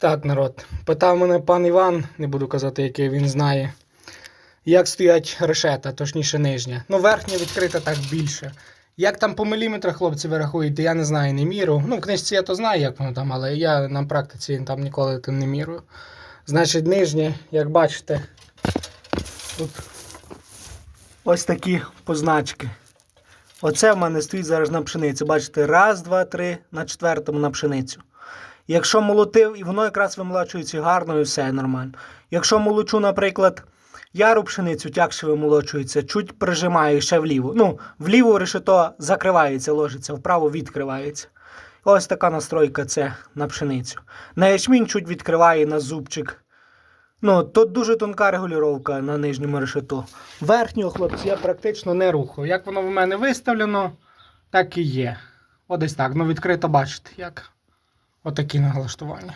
Так, народ. Питав мене пан Іван, не буду казати, який він знає. Як стоять решета, точніше нижня. Ну, верхня відкрита так більше. Як там по міліметрах, хлопці, ви рахуєте, я не знаю, не міру. Ну, в книжці я то знаю, як воно там, але я на практиці там ніколи тим не мірую. Значить, нижнє, як бачите, тут ось такі позначки. Оце в мене стоїть зараз на пшениці. Бачите, раз, два, три, на четвертому на пшеницю. Якщо молотив, і воно якраз вимолочується гарно і все нормально. Якщо молочу, наприклад, яру пшеницю, тягше вимолочується, чуть прижимаю ще вліво. Ну, вліво решето закривається, ложиться, вправо відкривається. Ось така настройка це на пшеницю. На ячмінь чуть відкриває на зубчик. Ну, тут дуже тонка регулювання на нижньому решето. Верхнього, хлопці, я практично не рухаю. Як воно в мене виставлено, так і є. Ось так. Ну, відкрито бачите, як. Отакі налаштування.